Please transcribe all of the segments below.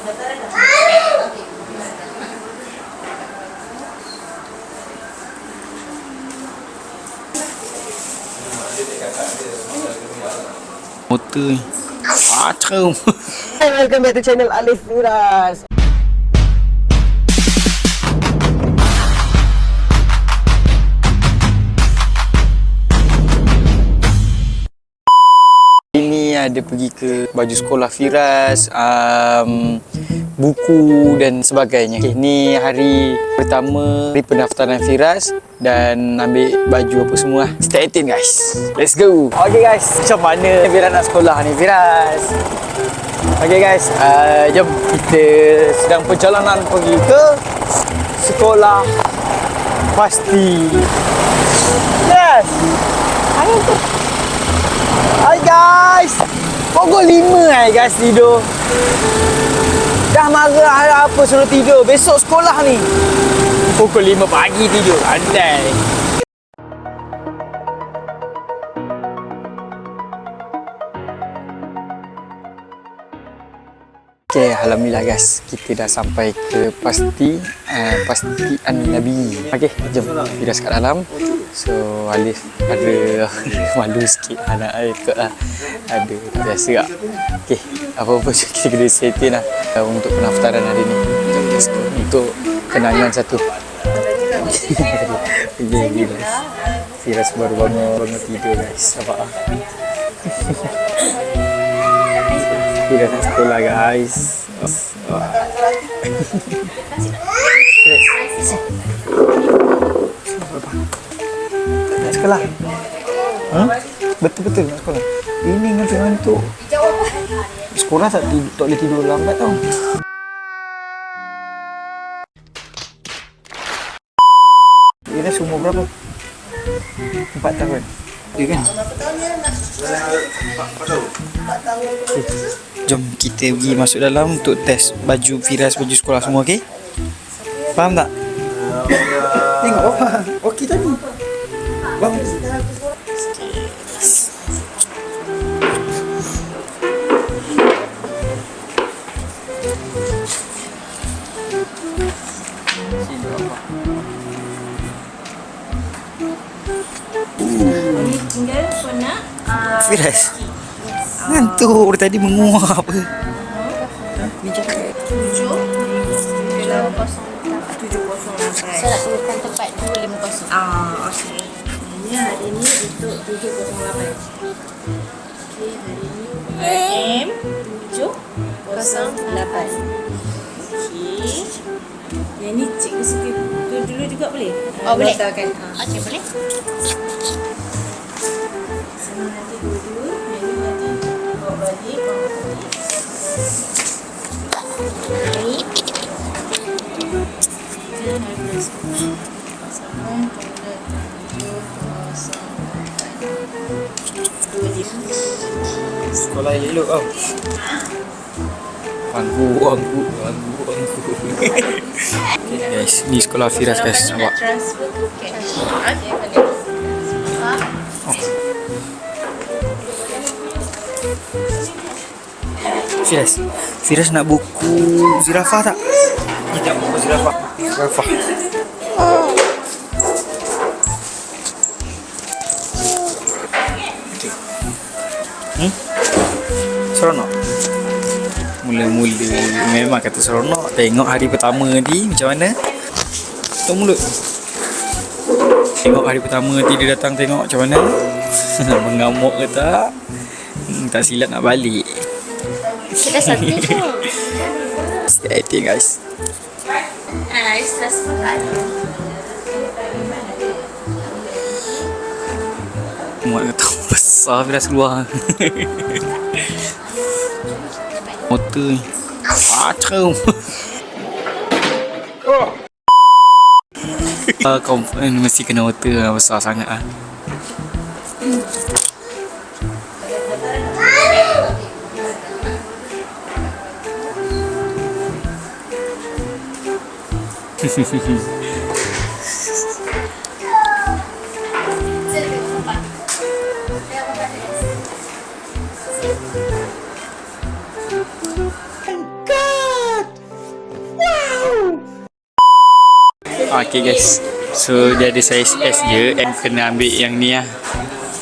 Motor ni. Macam. Welcome back to channel Alif Firas. Ada pergi ke baju sekolah Firas, um, buku dan sebagainya. Okay, ni hari pertama hari pendaftaran Firas dan ambil baju apa semua. Stay tune guys. Let's go. Okay guys, macam mana Firas nak sekolah ni Firas? Okay guys, uh, jom kita sedang perjalanan pergi ke sekolah pasti. Yes. Hai guys Pukul 5 eh guys tidur. Dah marah apa suruh tidur. Besok sekolah ni. Pukul 5 pagi tidur Andai Okay, Alhamdulillah guys. Kita dah sampai ke pasti uh, Pastian Nabi Okay, jom Kita kat dalam. So, Alif ada malu sikit anak saya ikut lah. Ada, biasa tak Okay, apa-apa kita kena settle lah uh, Untuk pendaftaran hari ni. Jom, Untuk kenangan satu. Okay, gila Firas baru bangun, bangun tidur guys. Nampak lah Kita nak sekolah guys. Sekolah? Ha? Betul-betul nak sekolah. Ini ngantuk-ngantuk. Sekolah tak, tidur, tak boleh tidur lambat tau. Dia dah umur berapa? Empat tahun. Ya kan? Okay. Jom kita pergi masuk dalam untuk test baju Firas, baju sekolah semua, okey? Faham tak? Tengok apa? Okey tadi. Bang. Ni tinggal kau nak uh, Firas. Ngantuk dari tadi menguap. tujuh tujuh kosong tujuh kosong Saya nak tuliskan tempat 250. Ah, okey. Ini hari ni untuk tujuh kosong lapan. Okey, hari ni M tujuh kosong lapan. Okey. Yang ni cikgu suka tu dulu juga boleh? Oh, boleh. Ah. Okey, boleh? Dua je. Sekolah elok tau. Anggu, anggu, anggu, anggu. okay, guys, ni sekolah Firas guys. Nampak? Firas. Firas nak buku zirafah tak? Kita buku zirafah. Zirafah. Seronok? Mula-mula memang kata seronok. Tengok hari pertama nanti macam mana? Tutup mulut. Tengok hari pertama nanti dia datang tengok macam mana? Mengamuk ke tak? Hmm, Tak silap nak balik. Kita satu je. Stay guys. Ah, stressful tak? muat kata besar Firas keluar. Motor ni. Ah, Macau Ah, confirm mesti kena water lah, besar sangat ah. Hehehehe Okay guys. So dia ada saiz S je and kena ambil yang ni lah.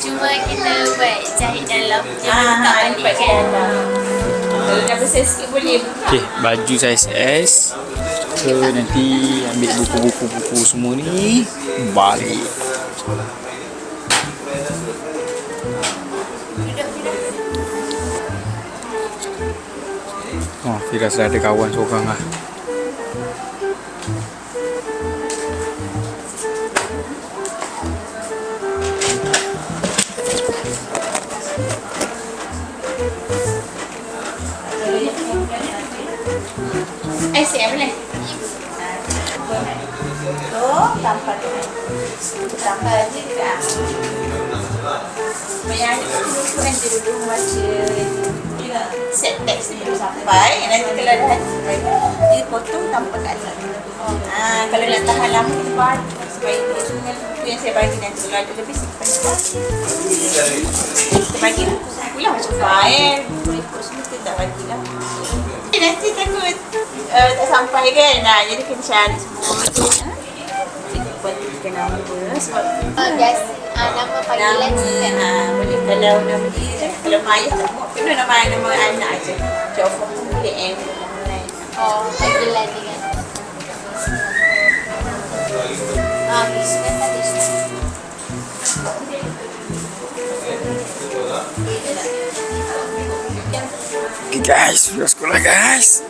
Cuma kita buat jahit dalam. Jangan Ah, buka ha, balik lipat kan. Kalau dah besar sikit boleh. Okay, baju saiz S. So nanti ambil buku-buku-buku semua ni balik. Oh, Firas dah ada kawan seorang lah. Boleh? Tu, tanpa tu. Tanpa je tak. Banyak ni tu kan dia duduk baca set text ni dulu sampai nanti kalau dah dia potong tanpa kat atas. Ah, kalau nak tahan lama kita bagi supaya dia semua buku yang saya bagi nanti kalau ada lebih simpan kita bagi buku lah macam file buku-buku semua kita tak bagilah Eh, nanti takut uh, tak sampai kan nah, jadi kena cari semua tu ha? kita buat tiga nama sebab Oh, biasa. Ah, nama panggilan nama kan. ha, boleh kalau nama dia kalau mak ayah tak mau kena nama nama anak je Jauh pun boleh M nama lain Oh, panggilan ni kan. Ah, sudah satu. Okay guys, sudah sekolah guys.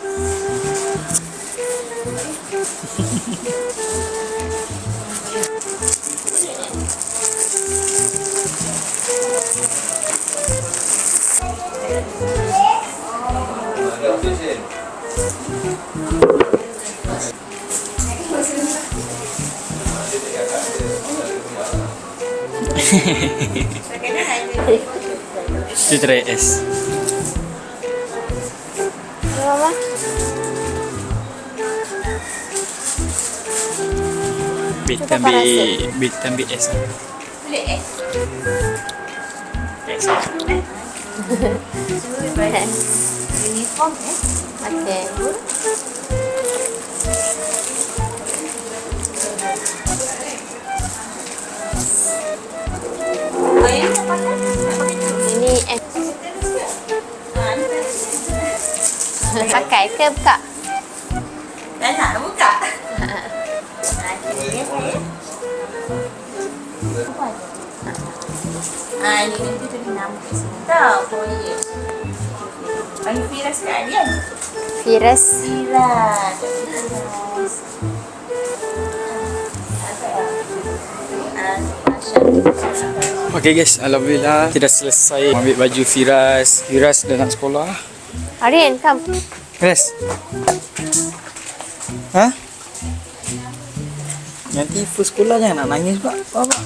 Kadang-kadang ada Kita try S. Mama. Bit Cuba ambil kau bit ambil S. boleh eh S. semua bagi uniform eh Okay. Ini eh, pakai ke buka? dah nak buka ha, ini saya Ah, ini nanti tulis nama kat sini tau. Oh, ya. Panggil Firas kat Alian. Firas. Firas. Firas. Ah, Masya Allah. Okay guys, Alhamdulillah kita dah selesai ambil baju Firas. Firas dah nak sekolah. Arian, come. Firas. Ha? Nanti first sekolah jangan nak nangis pula. Apa?